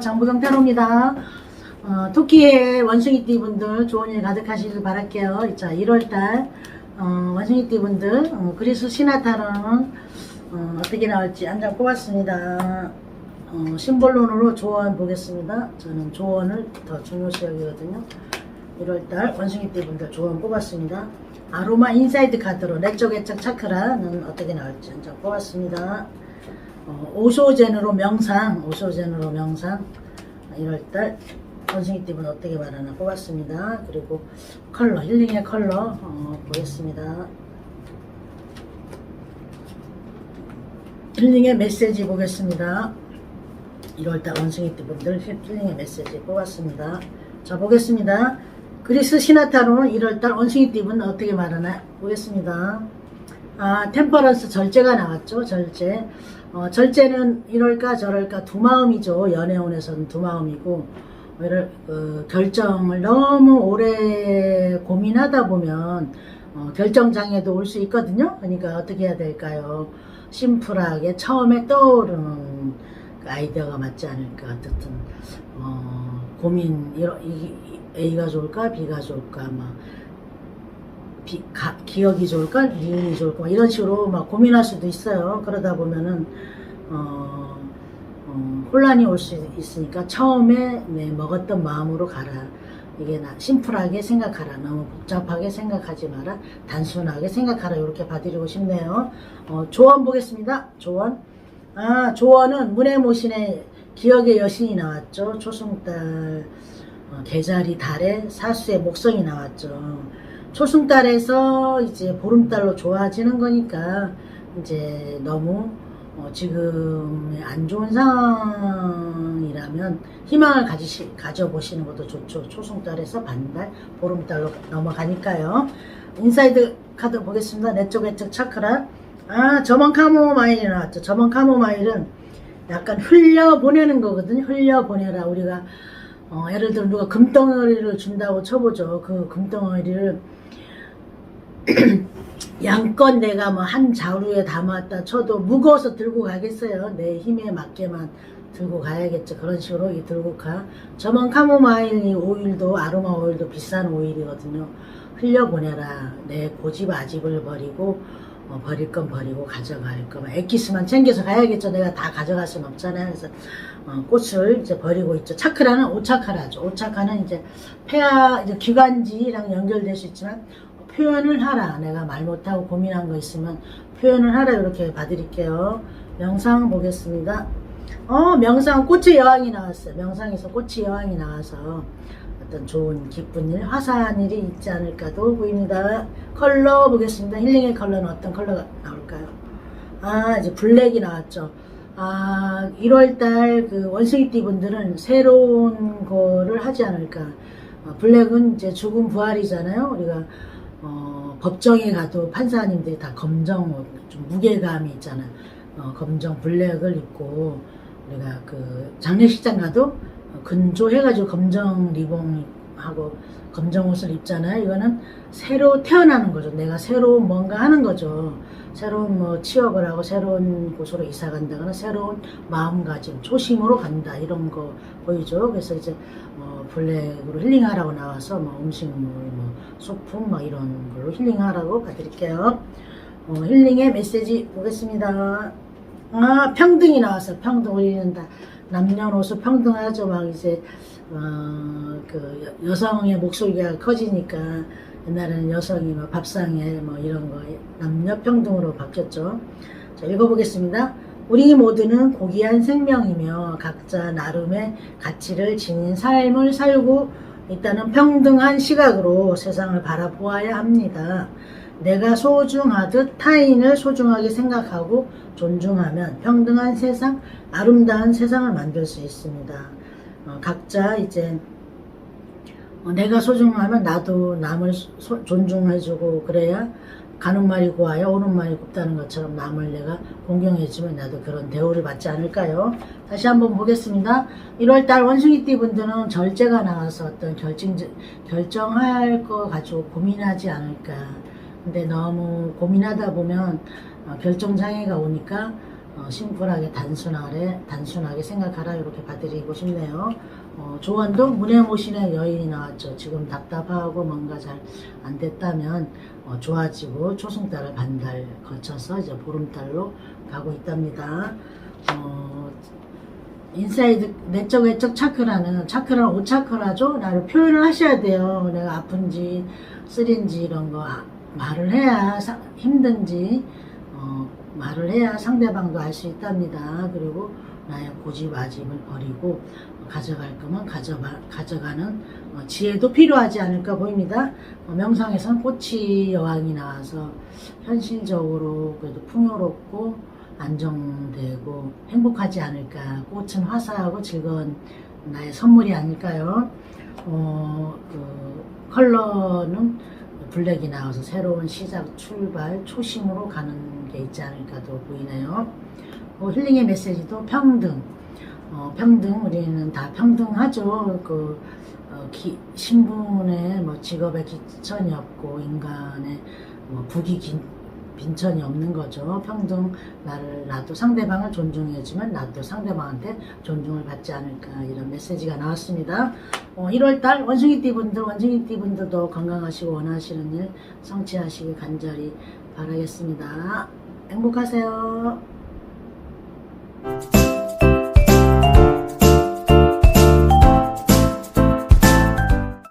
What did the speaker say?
장부경 타로입니다. 어, 토끼의 원숭이띠 분들 좋은 일 가득하시길 바랄게요. 자, 1월달 어, 원숭이띠 분들 어, 그리스 신화 타로는 어, 어떻게 나올지 한 장 뽑았습니다. 어, 심볼론으로 조언 보겠습니다. 저는 조언을 더 중요시 여기거든요. 1월달 원숭이띠 분들 조언 뽑았습니다. 아로마 인사이드 카드로 내적 애적 차크라는 어떻게 나올지 한 장 뽑았습니다. 어, 오쇼젠으로 명상, 오쇼젠으로 명상 1월달 원숭이 띠 분 어떻게 말하나 뽑았습니다. 그리고 컬러, 힐링의 컬러 어, 보겠습니다. 힐링의 메시지 보겠습니다. 1월달 원숭이 띠 분들 힐링의 메시지 뽑았습니다. 자 보겠습니다. 그리스 시나타로는 1월달 원숭이 띠 분 어떻게 말하나 보겠습니다. 아 템퍼런스 절제가 나왔죠. 절제. 어, 절제는 이럴까 저럴까 두 마음이죠. 연애운에서는 두 마음이고 이럴 어, 결정을 너무 오래 고민하다 보면 어, 결정 장애도 올 수 있거든요. 그러니까 어떻게 해야 될까요? 심플하게 처음에 떠오르는 그 아이디어가 맞지 않을까. 어쨌든 어, 고민 이러, 이, 이- A가 좋을까 B가 좋을까 막 비, 가, 기억이 좋을까 니은이 좋을까 막 이런 식으로 막 고민할 수도 있어요. 그러다 보면은 어, 어, 혼란이 올 수 있으니까 처음에 내 먹었던 마음으로 가라. 이게 나 심플하게 생각하라. 너무 복잡하게 생각하지 마라. 단순하게 생각하라. 이렇게 봐드리고 싶네요. 어, 조언 보겠습니다. 조언. 아, 조언은 문의 모신의 기억의 여신이 나왔죠. 초승달, 어, 계자리 달에 사수의 목성이 나왔죠. 초승달에서 이제 보름달로 좋아지는 거니까 이제 너무 어, 지금 안 좋은 상황이라면 희망을 가지시, 가져보시는 것도 좋죠. 초승달에서 반달, 보름달로 넘어가니까요. 인사이드 카드 보겠습니다. 내쪽 외쪽 차크라. 아, 저먼 카모마일이 나왔죠. 저먼 카모마일은 약간 흘려보내는 거거든요. 흘려보내라. 우리가 어, 예를 들어 누가 금덩어리를 준다고 쳐보죠. 그 금덩어리를 양껏 내가 뭐 한 자루에 담았다 쳐도 무거워서 들고 가겠어요. 내 힘에 맞게만 들고 가야겠죠. 그런 식으로 이 들고 가. 저먼 카모마일 이 오일도 아로마 오일도 비싼 오일이거든요. 흘려보내라. 내 고집 아집을 버리고 어, 버릴 건 버리고 가져갈 거면 엑기스만 챙겨서 가야겠죠. 내가 다 가져갈 순 없잖아요. 그래서 어, 꽃을 이제 버리고 있죠. 차크라는 오차카라죠. 오차카는 이제 폐하 이제 기관지랑 연결될 수 있지만 표현을 하라. 내가 말 못하고 고민한 거 있으면 표현을 하라. 이렇게 봐드릴게요. 명상 보겠습니다. 어, 명상 꽃의 여왕이 나왔어요. 명상에서 꽃의 여왕이 나와서 어떤 좋은 기쁜 일, 화사한 일이 있지 않을까도 보입니다. 컬러 보겠습니다. 힐링의 컬러는 어떤 컬러가 나올까요? 아, 이제 블랙이 나왔죠. 아, 1월달 그 원숭이띠 분들은 새로운 거를 하지 않을까. 어, 블랙은 이제 죽음 부활이잖아요. 우리가 어, 법정에 가도 판사님들이 다 검정 옷, 좀 무게감이 있잖아요. 어, 검정 블랙을 입고 우리가 그 장례식장 가도 어, 근조해가지고 검정 리본하고 검정 옷을 입잖아요. 이거는 새로 태어나는 거죠. 내가 새로운 뭔가 하는 거죠. 새로운 뭐 취업을 하고 새로운 곳으로 이사 간다거나 새로운 마음가짐, 초심으로 간다 이런 거 보이죠. 그래서 이제 뭐 블랙으로 힐링하라고 나와서 뭐 음식물, 뭐 소품 막 이런 걸로 힐링하라고 봐드릴게요. 어, 힐링의 메시지 보겠습니다. 아 평등이 나왔어요. 평등 우리는 다 남녀노소 평등하죠. 막 이제 어, 그 여- 여성의 목소리가 커지니까 옛날에는 여성이 막 밥상에 뭐 이런 거 남녀 평등으로 바뀌었죠. 자 읽어보겠습니다. 우리 모두는 고귀한 생명이며 각자 나름의 가치를 지닌 삶을 살고 있다는 평등한 시각으로 세상을 바라보아야 합니다. 내가 소중하듯 타인을 소중하게 생각하고 존중하면 평등한 세상, 아름다운 세상을 만들 수 있습니다. 어, 각자 이제 어, 내가 소중하면 나도 남을 소- 존중해주고 그래야 가는 말이 고와야 오는 말이 곱다는 것처럼 남을 내가 공경해주면 나도 그런 대우를 받지 않을까요? 다시 한번 보겠습니다. 1월달 원숭이띠 분들은 절제가 나와서 어떤 결정, 결정할 거 가지고 고민하지 않을까. 근데 너무 고민하다 보면 어, 결정장애가 오니까 어, 심플하게 단순하게 단순하게 생각하라 이렇게 봐드리고 싶네요. 어, 조언도 문해 모신의 여인이 나왔죠. 지금 답답하고 뭔가 잘 안 됐다면 어, 좋아지고 초승달을 반달 거쳐서 이제 보름달로 가고 있답니다. 어, 인사이드 내적 외적 차크라는 차크라는 오차크라죠. 나를 표현을 하셔야 돼요. 내가 아픈지 쓰린지 이런 거 아- 말을 해야 사- 힘든지 어, 말을 해야 상대방도 알 수 있답니다. 그리고 나의 고집 아집을 버리고 가져갈 거면 가져가, 가져가는 어, 지혜도 필요하지 않을까 보입니다. 어, 명상에서는 꽃이 여왕이 나와서 현실적으로 그래도 풍요롭고 안정되고 행복하지 않을까. 꽃은 화사하고 즐거운 나의 선물이 아닐까요? 어, 그 컬러는 블랙이 나와서 새로운 시작, 출발, 초심으로 가는 게 있지 않을까도 보이네요. 어, 힐링의 메시지도 평등. 어, 평등, 우리는 다 평등하죠. 그, 어, 기- 신분의 뭐 직업에 기천이 없고, 인간의 뭐 북이 긴, 빈천이 없는 거죠. 평등, 나를, 나도 상대방을 존중해주면 나도 상대방한테 존중을 받지 않을까, 이런 메시지가 나왔습니다. 어, 1월달 원숭이띠 분들, 원숭이띠 분들도 건강하시고 원하시는 일 성취하시길 간절히 바라겠습니다. 행복하세요.